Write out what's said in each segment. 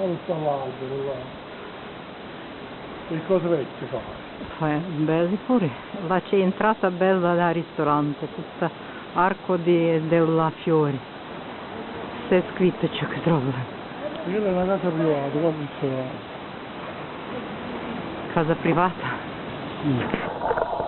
Non sta l'albero là. E cosa vecchio fa? Eh, belli pure. Là c'è entrata bella da ristorante, tutta arco di, della fiori. C'è scritto ciò che trova. Quella è una casa privata, qua funziona. Casa privata. Sì.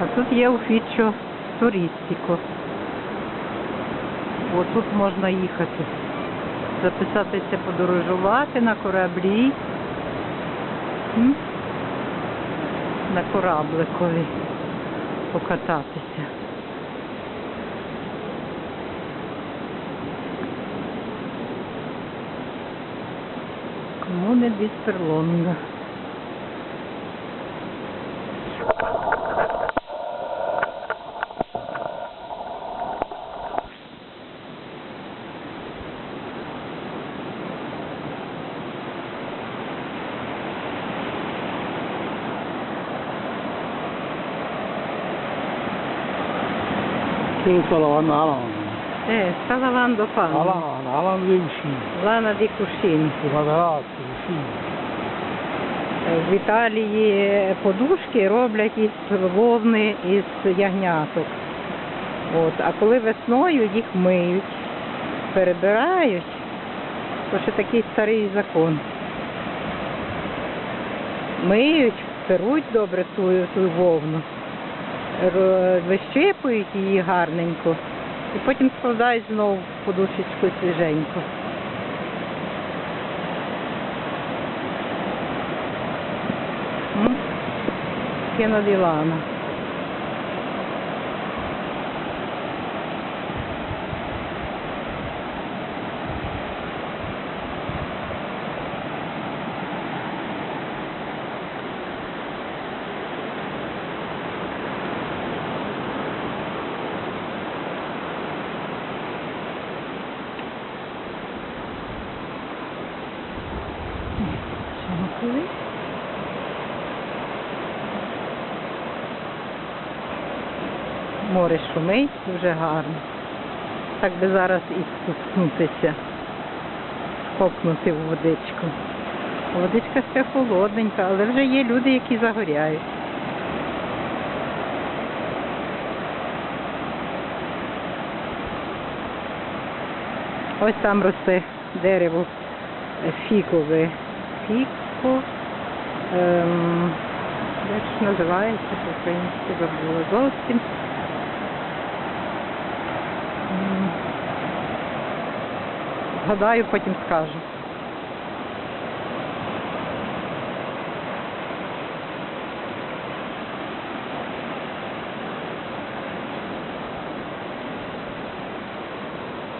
А тут є ufficio туристико. О, тут можна їхати. Записатися подорожувати на кораблі. М? На корабликові покататися. Комуне Бісперлонга. Che panno. lana, la lana dei cuscini, Lana di cuscini. i materassi, i cuscini. Е, В Італії подушки роблять із вовни із ягняток. От. А коли весною їх миють, перебирають, то ще такий старий закон. Миють, перуть добре ту, ту вовну, вищипують її гарненько і потім складають знову в подушечку свіженько. М? Pieno lana. Море шумить, дуже гарно. Так би зараз і спускнутися, скокнути в водичку. Водичка ще холодненька, але вже є люди, які загоряють. Ось там росте дерево фікове. Фіко. Ем, як ж називається по-українськи забула зовсім. М, Згадаю, потім скажу.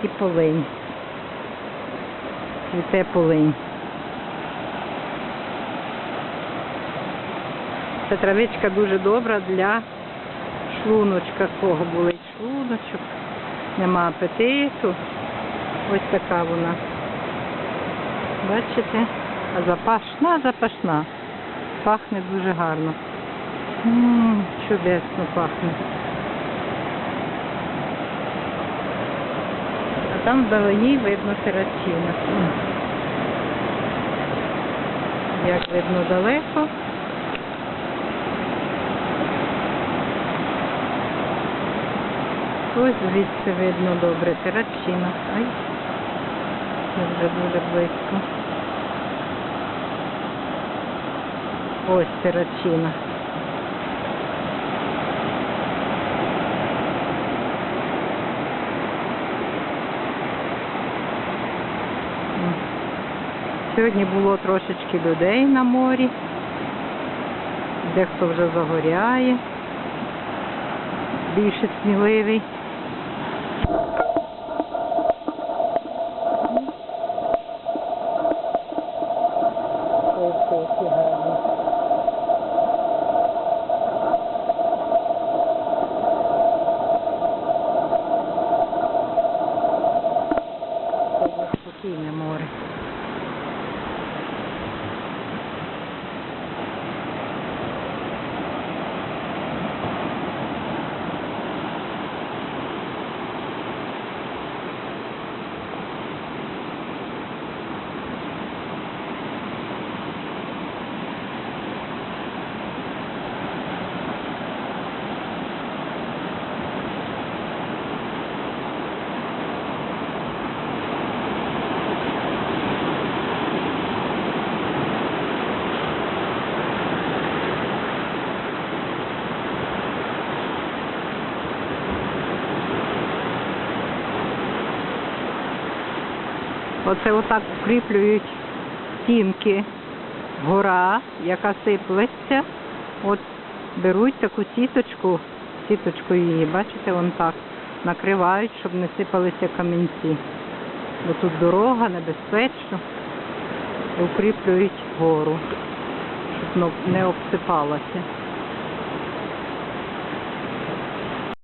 І полинь. Цвіте полинь. Ця травичка дуже добра для шлуночка, кого болить шлуночок, нема апетиту. Ось така вона. Бачите? А запашна, запашна. Пахне дуже гарно. М, чудесно пахне. А там вдалині видно сирачина. Як видно далеко. Ось звідси видно добре тирачина. Ай, це вже дуже близько. Ось тирачина. Сьогодні було трошечки людей на морі. Дехто вже загоряє більше сміливий. Спокійне море. Оце отак укріплюють стінки. Гора, яка сиплеться. От беруть таку сіточку, сіточку її, бачите, вон так, накривають, щоб не сипалися камінці. Бо тут дорога, небезпечно. Укріплюють гору, щоб не обсипалася.